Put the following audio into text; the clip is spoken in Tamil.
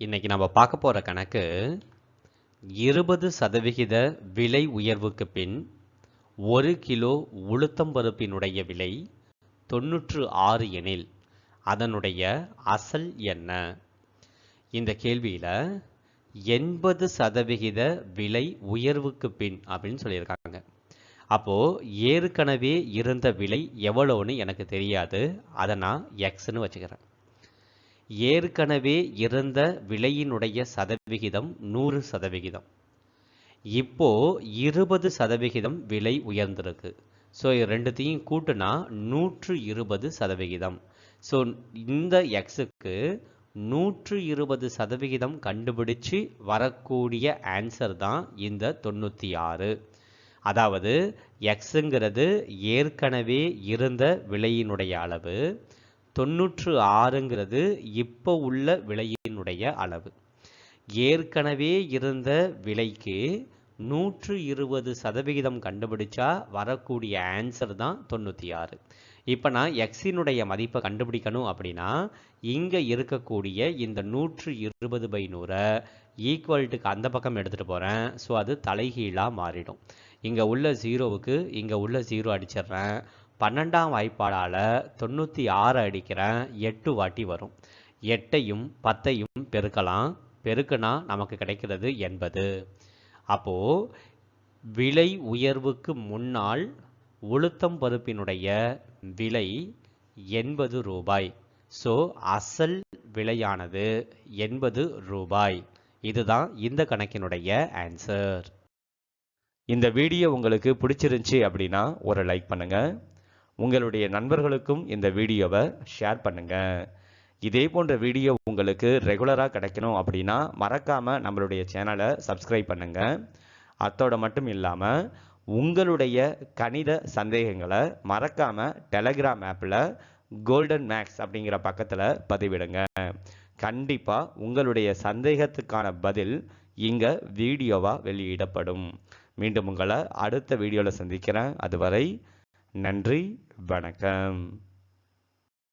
இன்னைக்கு நம்ம பார்க்க போகிற கணக்கு இருபது சதவிகித விலை உயர்வுக்கு பின் ஒரு கிலோ உளுத்தம்பருப்பினுடைய விலை தொண்ணூற்று ஆறு எனில் அதனுடைய அசல் என்ன? இந்த கேள்வியில் எண்பது சதவிகித விலை உயர்வுக்கு பின் அப்படின்னு சொல்லியிருக்காங்க. அப்போது ஏற்கனவே இருந்த விலை எவ்வளோன்னு எனக்கு தெரியாது. அதை நான் எக்ஸ்ன்னு வச்சுக்கிறேன். ஏற்கனவே இருந்த விலையினுடைய சதவிகிதம் நூறு சதவிகிதம். இப்போ இருபது சதவிகிதம் விலை உயர்ந்திருக்கு. ஸோ ரெண்டுத்தையும் கூட்டுனா நூற்று இருபது சதவிகிதம். ஸோ இந்த எக்ஸுக்கு நூற்று இருபது சதவிகிதம் கண்டுபிடிச்சு வரக்கூடிய ஆன்சர் தான் இந்த தொண்ணூற்றி ஆறு அதாவது எக்ஸுங்கிறது ஏற்கனவே இருந்த விலையினுடைய அளவு. தொண்ணூற்று ஆறுங்கிறது இப்போ உள்ள விலையினுடைய அளவு. ஏற்கனவே இருந்த விலைக்கு நூற்று இருபது சதவிகிதம் கண்டுபிடிச்சா வரக்கூடிய ஆன்சர் தான் தொண்ணூற்றி ஆறு. இப்போ நான் எக்ஸினுடைய மதிப்பை கண்டுபிடிக்கணும் அப்படின்னா இங்கே இருக்கக்கூடிய இந்த நூற்று இருபது பை நூறை ஈக்குவல்ட்டுக்கு அந்த பக்கம் எடுத்துகிட்டு போகிறேன் ஸோ அது தலைகீழாக மாறிடும். இங்கே உள்ள ஜீரோவுக்கு இங்கே உள்ள ஜீரோ அடிச்சிடுறேன். பன்னெண்டாம் வாய்ப்பாடால் தொண்ணூற்றி ஆறு அடிக்கிறேன் எட்டு வாட்டி வரும். எட்டையும் பத்தையும் பெருக்கலாம். பெருக்குனா நமக்கு கிடைக்கிறது எண்பது. அப்போது விலை உயர்வுக்கு முன்னால் உளுத்தம் பருப்பினுடைய விலை எண்பது ரூபாய். ஸோ அசல் விலையானது எண்பது ரூபாய். இதுதான் இந்த கணக்கினுடைய ஆன்சர் இந்த வீடியோ உங்களுக்கு பிடிச்சிருந்துச்சி அப்படின்னா ஒரு லைக் பண்ணுங்கள் உங்களுடைய நண்பர்களுக்கும் இந்த வீடியோவை ஷேர் பண்ணுங்கள் இதே போன்ற வீடியோ உங்களுக்கு ரெகுலராக கிடைக்கணும் அப்படின்னா மறக்காமல் நம்மளுடைய சேனலை சப்ஸ்கிரைப் பண்ணுங்கள் அத்தோட மட்டும் இல்லாமல் உங்களுடைய கணித சந்தேகங்களை மறக்காமல் டெலகிராம் ஆப்பில் கோல்டன் மேக்ஸ் அப்படிங்கிற பக்கத்தில் பதிவிடுங்க. கண்டிப்பாக உங்களுடைய சந்தேகத்துக்கான பதில் இங்கே வீடியோவாக வெளியிடப்படும். மீண்டும் உங்களை அடுத்த வீடியோவில் சந்திக்கிறேன். அதுவரை நன்றி வணக்கம்.